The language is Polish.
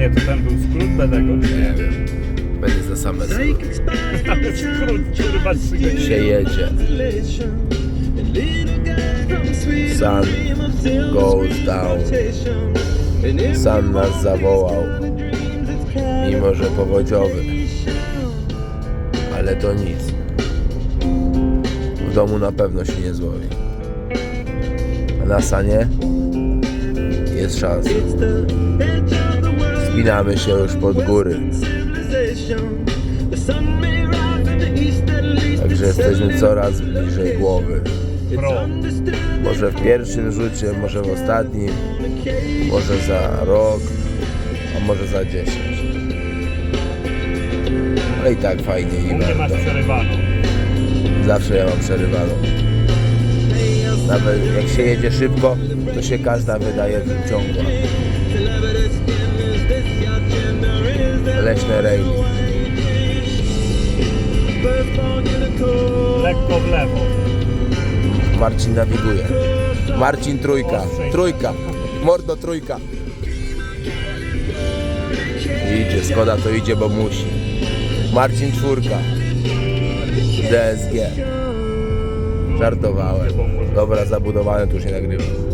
Nie, to ten był skrót do tego? Nie wiem. Będzie za same skróty. Ale skrót, kurwa, trzy godziny. się jedzie. Sun goes down. Sun nas zawołał. Mimo, że powodziowy. Ale to nic. W domu na pewno się nie złowi. A na sanie jest szansa. Spinamy się już pod góry. Także jesteśmy coraz bliżej głowy. Może w pierwszym rzucie, może w ostatnim, może za rok, a może za 10. Ale i tak fajnie i warto. Zawsze ja mam przerywaną. Nawet jak się jedzie szybko, to się każda wydaje ciągła. Leśne rejny. Lekko w lewo. Marcin nawiguje. Marcin trójka. Trójka. Mordo trójka. Idzie, Skoda to idzie, bo musi. Marcin czwórka. DSG. Żartowałem. Dobra, zabudowane tu się nagrywa.